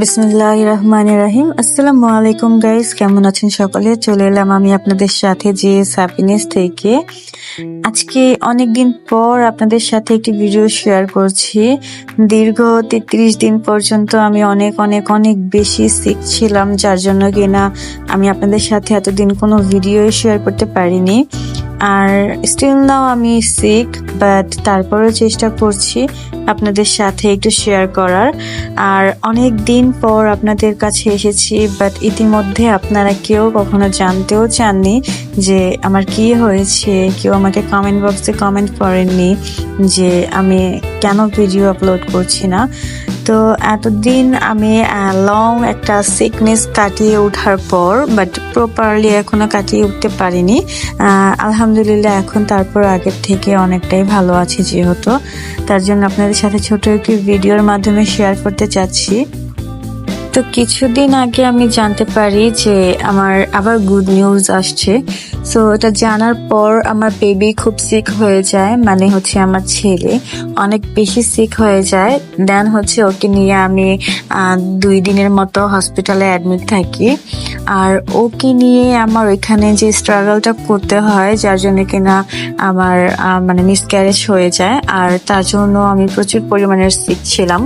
বিসমুল্লাহ রহমান রাহিম আসসালামু আলাইকুম গাইস, কেমন আছেন সকলে? চলে এলাম আমি আপনাদের সাথে যে হ্যাপিনেস থেকে। আজকে অনেকদিন পর আপনাদের সাথে একটি ভিডিও শেয়ার করছি। দীর্ঘ তেত্রিশ দিন পর্যন্ত আমি অনেক অনেক অনেক বেশি সিক ছিলাম, যার জন্য কিনা আমি আপনাদের সাথে এতদিন কোনো ভিডিও শেয়ার করতে পারিনি। আর স্টিল নাও আমি সিক বাট তারপরেও চেষ্টা করছি আপনাদের সাথে একটু শেয়ার করার। আর অনেক দিন পর আপনাদের কাছে এসেছি বাট ইতিমধ্যে আপনারা কেউ কখনো জানতেও চাননি যে আমার কি হয়েছে। কেউ আমাকে কমেন্ট বক্সে কমেন্ট করেননি যে আমি কেন ভিডিও আপলোড করছি না। তো এতদিন আমি লং একটা সিকনেস কাটিয়ে ওঠার পর বাট প্রপারলি এখনও কাটিয়ে উঠতে পারিনি। আলহামদুলিল্লাহ এখন তারপর আগের থেকে অনেকটাই ভালো আছি যেহেতু। তার জন্য আপনাদের সাথে ছোট একটি ভিডিওর মাধ্যমে শেয়ার করতে চাচ্ছি। তো কিছুদিন আগে আমি জানতে পারি যে আমার আবার গুড নিউজ আসছে। সো এটা জানার পর আমার বেবি খুব সিক হয়ে যায় মানে হচ্ছে আমার ছেলে। অনেক বেশি সিক হয়ে যায়। দেন হচ্ছে ওকে নিয়ে আমি দুই দিনের মতো হসপিটালে অ্যাডমিট থাকি। আর ওকে নিয়ে আমার ওইখানে যে স্ট্রাগলটা করতে হয়, যার জন্য কিনা আমার মানে মিসক্যারেজ হয়ে যায়, আর তার জন্য আমি প্রচুর পরিমাণের সিক ছিলাম।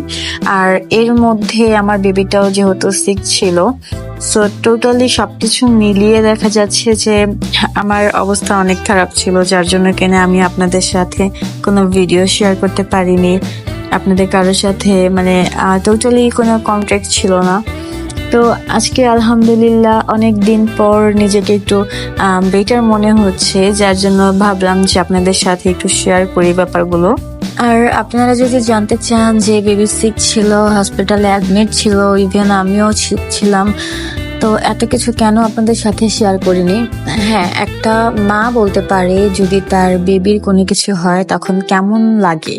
আর এর মধ্যে আমার বেবিটাও যেহেতু সিক ছিল সো টোটালি সবকিছু মিলিয়ে দেখা যাচ্ছে যে আমার অবস্থা অনেক খারাপ ছিল, যার জন্য কিনা আমি আপনাদের সাথে কোনো ভিডিও শেয়ার করতে পারিনি। আপনাদের কারোর সাথে মানে টোটালি কোনো কন্ট্যাক্ট ছিল না। তো আজকে আলহামদুলিল্লাহ অনেক দিন পর নিজেকে একটু বেটার মনে হচ্ছে, যার জন্য ভাবলাম যে আপনাদের সাথে একটু শেয়ার করি ব্যাপারগুলো। আর আপনারা যদি জানতে চান যে বেবি সিক ছিল হসপিটালে অ্যাডমিট ছিল ইভেন আমিও ছিলাম, তো এত কিছু কেন আপনাদের সাথে শেয়ার করিনি? হ্যাঁ একটা মা বলতে পারে, যদি তার বেবির কোনো কিছু হয়, তখন কেমন লাগে?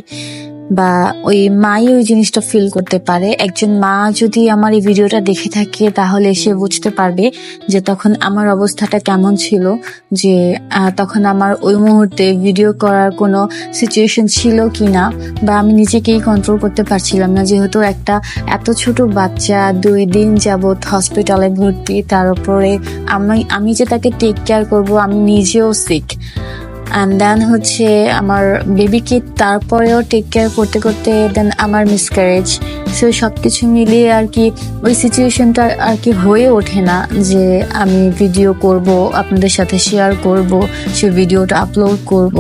বা ওই মাই ওই জিনিসটা ফিল করতে পারে। একজন মা যদি আমার এই ভিডিওটা দেখে থাকে, তাহলে সে বুঝতে পারবে যে তখন আমার অবস্থাটা কেমন ছিল, যে তখন আমার ওই মুহূর্তে ভিডিও করার কোনো সিচুয়েশন ছিল কি না বা আমি নিজেকেই কন্ট্রোল করতে পারছিলাম না। যেহেতু একটা এত ছোট বাচ্চা, দুই দিন যাবৎ হসপিটালে ভর্তি, তার উপরে আমি আমি যে তাকে টেক কেয়ার করব, আমি নিজেও সিক অ্যান্ড দেন হচ্ছে আমার বেবিকে তারপরেও টেক কেয়ার করতে করতে দেন আমার মিসক্যারেজ সো সব কিছু মিলিয়ে আর কি ওই সিচুয়েশনটা আর কি হয়ে ওঠে না যে আমি ভিডিও করব, আপনাদের সাথে শেয়ার করব, সে ভিডিওটা আপলোড করব।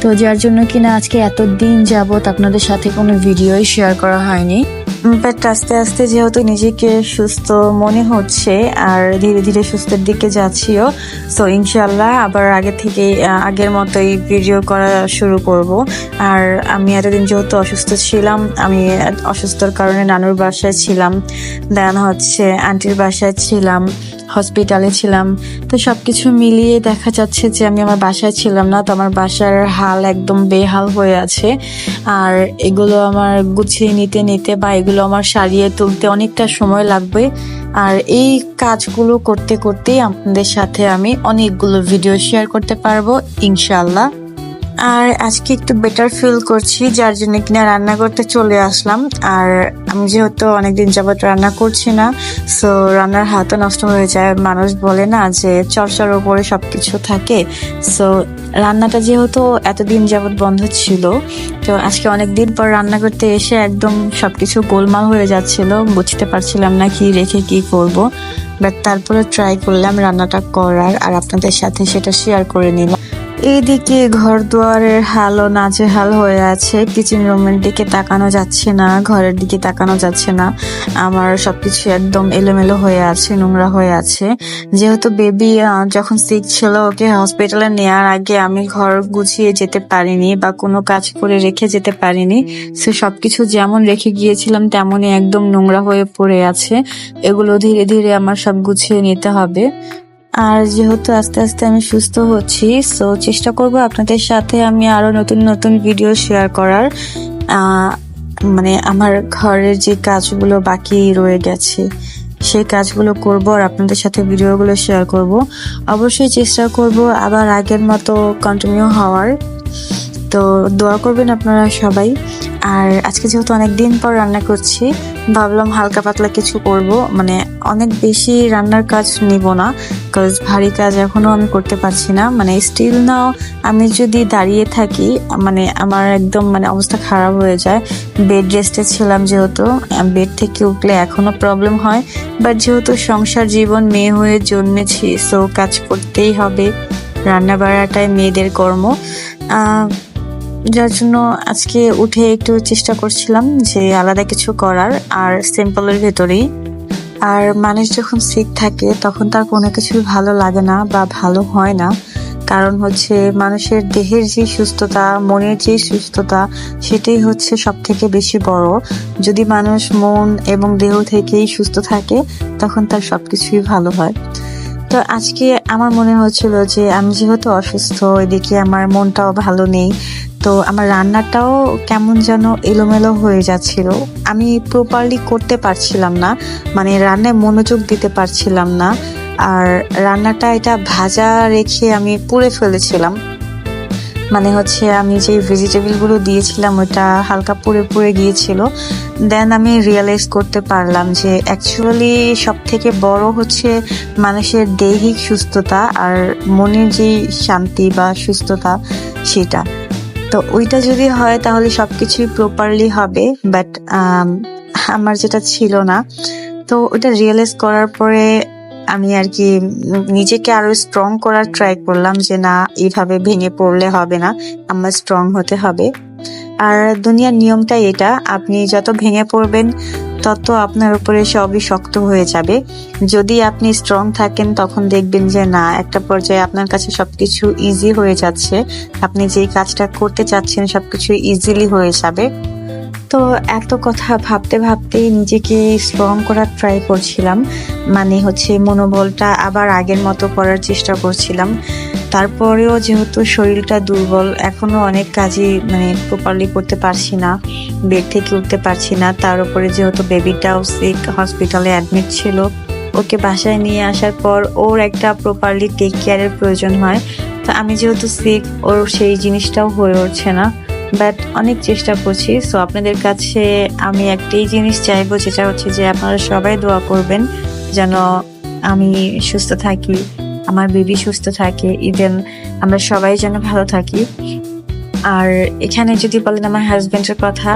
তো যার জন্য কিনা আজকে এত দিন যাবত আপনাদের সাথে কোনো ভিডিওই শেয়ার করা হয়নি। বাট আস্তে আস্তে যেহেতু নিজেকে সুস্থ মনে হচ্ছে আর ধীরে ধীরে সুস্থের দিকে যাচ্ছিও সো ইনশাল্লাহ আবার আগে থেকে আগের মতোই ভিডিও করা শুরু করব। আর আমি এতদিন যেহেতু অসুস্থ ছিলাম, আমি অসুস্থর কারণে নানুর বাসায় ছিলাম দেন হচ্ছে আন্টির বাসায় ছিলাম হসপিটালে ছিলাম। তো সব কিছু মিলিয়ে দেখা যাচ্ছে যে আমি আমার বাসায় ছিলাম না, তো আমার বাসার হাল একদম বেহাল হয়ে আছে। আর এগুলো আমার গুছিয়ে নিতে নিতে বা এগুলো আমার সারিয়ে তুলতে অনেকটা সময় লাগবে। আর এই কাজগুলো করতে করতেই আপনাদের সাথে আমি অনেকগুলো ভিডিও শেয়ার করতে পারব ইনশাল্লাহ আর আজকে একটু বেটার ফিল করছি, যার জন্য কিনা রান্না করতে চলে আসলাম। আর আমি যেহেতু অনেকদিন যাবত রান্না করছি না সো রান্নার হাতও নষ্ট হয়ে যায়। মানুষ বলে না যে চর্চার উপরে সবকিছু থাকে সো রান্নাটা যেহেতু এতদিন যাবৎ বন্ধ ছিল, তো আজকে অনেক দিন পর রান্না করতে এসে একদম সবকিছু গোলমাল হয়ে যাচ্ছিল, বুঝতে পারছিলাম না কি রেখে কি করব। বাট তারপরে ট্রাই করলাম রান্নাটা করার, আর আপনাদের সাথে সেটা শেয়ার করে নিলাম। এইদিকে ঘর দুয়ারের হালও নাজেহাল হয়ে আছে। কিচেন রুমের দিকে তাকানো যাচ্ছে না, ঘরের দিকে তাকানো যাচ্ছে না। আমার সবকিছু একদম এলোমেলো হয়ে আছে, নোংরা হয়ে আছে। যেহেতু বেবি যখন সিক ছিল, ওকে হসপিটালে নেওয়ার আগে আমি ঘর গুছিয়ে যেতে পারিনি বা কোনো কাজ করে রেখে যেতে পারিনি। সে সবকিছু যেমন রেখে গিয়েছিলাম, তেমনই একদম নোংরা হয়ে পড়ে আছে। এগুলো ধীরে ধীরে আমার সব গুছিয়ে নিতে হবে। আর যেহেতু আস্তে আস্তে আমি সুস্থ হচ্ছি সো চেষ্টা করব আপনাদের সাথে আমি আরও নতুন নতুন ভিডিও শেয়ার করার। মানে আমার ঘরের যে কাজগুলো বাকি রয়ে গেছে, সেই কাজগুলো করব আর আপনাদের সাথে ভিডিওগুলো শেয়ার করব। অবশ্যই চেষ্টা করব আবার আগের মতো কন্টিনিউ হওয়ার। তো দোয়া করবেন আপনারা সবাই। আর আজকে যেহেতু অনেক দিন পর রান্না করছি, ভাবলাম হালকা পাতলা কিছু করব। মানে অনেক বেশি রান্নার কাজ নিব না বিকজ ভারী কাজ এখনও আমি করতে পারছি না। মানে স্টিল নাও আমি যদি দাঁড়িয়ে থাকি মানে আমার একদম মানে অবস্থা খারাপ হয়ে যায়। বেড রেস্টে ছিলাম যেহেতু বেড থেকে উঠলে এখনও প্রবলেম হয়। বাট যেহেতু সংসার জীবন মেয়ে হয়ে জন্মেছি সো কাজ করতেই হবে। রান্না বাড়াটাই মেয়েদের কর্ম। যার জন্য আজকে উঠে একটু চেষ্টা করছিলাম যে আলাদা কিছু করার আর সিম্পলের ভেতরেই। আর মানুষ যখন সিক থাকে, তখন তার কোনো কিছুই ভালো লাগে না বা ভালো হয় না। কারণ হচ্ছে মানুষের দেহের যে সুস্থতা, মনের যে সুস্থতা, সেটাই হচ্ছে সব থেকে বেশি বড়। যদি মানুষ মন এবং দেহ থেকেই সুস্থ থাকে, তখন তার সবকিছুই ভালো হয়। তো আজকে আমার মনে হচ্ছিল যে আমি যেহেতু অসুস্থ, এদিকে আমার মনটাও ভালো নেই তো আমার রান্নাটাও কেমন যেন এলোমেলো হয়ে যাচ্ছিল। আমি প্রপারলি করতে পারছিলাম না মানে রান্নায় মনোযোগ দিতে পারছিলাম না, আর রান্নাটা এটা ভাজা রেখে আমি পুড়ে ফেলেছিলাম। মানে হচ্ছে আমি যে ভেজিটেবলগুলো দিয়েছিলাম, ওটা হালকা পুড়ে পুড়ে গিয়েছিল। দেন আমি রিয়েলাইজ করতে পারলাম যে অ্যাকচুয়ালি সব থেকে বড় হচ্ছে মানুষের দৈহিক সুস্থতা আর মনের যে শান্তি বা সুস্থতা, সেটা। তো ওইটা যদি হয় তাহলে সবকিছুই প্রপারলি হবে বাট আমার যেটা ছিল না, তো ওটা রিয়েলাইজ করার পরে আমি আর কি নিজেকে আরও স্ট্রং করার ট্রাই করলাম যে না, এইভাবে ভেঙে পড়লে হবে না, আমার স্ট্রং হতে হবে। আর দুনিয়ার নিয়মটাই এটা, আপনি যত ভেঙে পড়বেন তত আপনার উপরে সবই শক্ত হয়ে যাবে। যদি আপনি স্ট্রং থাকেন, তখন দেখবেন যে না, একটা পর্যায়ে আপনার কাছে সবকিছু ইজি হয়ে যাচ্ছে। আপনি যেই কাজটা করতে চাচ্ছেন, সবকিছু ইজিলি হয়ে যাবে। তো এত কথা ভাবতে ভাবতেই নিজেকে স্ট্রং করার ট্রাই করছিলাম। মানে হচ্ছে মনোবলটা আবার আগের মতো করার চেষ্টা করছিলাম। তারপরেও যেহেতু শরীরটা দুর্বল, এখনও অনেক কাজই মানে প্রপারলি করতে পারছি না বেড থেকে উঠতে পারছি না। তার উপরে যেহেতু বেবিটাও সিক হসপিটালে অ্যাডমিট ছিল, ওকে বাসায় নিয়ে আসার পর ওর একটা প্রপারলি টেক কেয়ারের প্রয়োজন হয়। তো আমি যেহেতু সিক ওর সেই জিনিসটাও হয়ে উঠছে না। বাট অনেক চেষ্টা করছি। সো আপনাদের কাছে আমি একটাই জিনিস চাইব, যেটা হচ্ছে যে আপনারা সবাই দোয়া করবেন, যেন আমি সুস্থ থাকি। আমার বেবি সুস্থ থাকে ইভেন আমরা সবাই যেন ভালো থাকি। আর এখানে যদি বলেন আমার হাজবেন্ডের কথা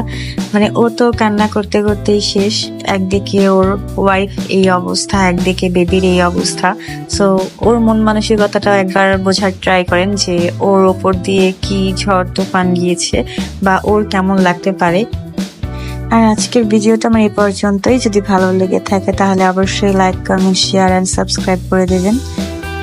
মানে ও তো কান্না করতে করতেই শেষ। একদিকে ওর ওয়াইফ এই অবস্থা, একদিকে বেবির এই অবস্থা। সো ওর মন মানসিকতাটা একবার বোঝার ট্রাই করেন যে ওর ওপর দিয়ে কি ঝড় তুফান গিয়েছে বা ওর কেমন লাগতে পারে। আর আজকের ভিডিওটা আমার এই পর্যন্তই। যদি ভালো লেগে থাকে তাহলে অবশ্যই like comment share and subscribe করে দেবেন।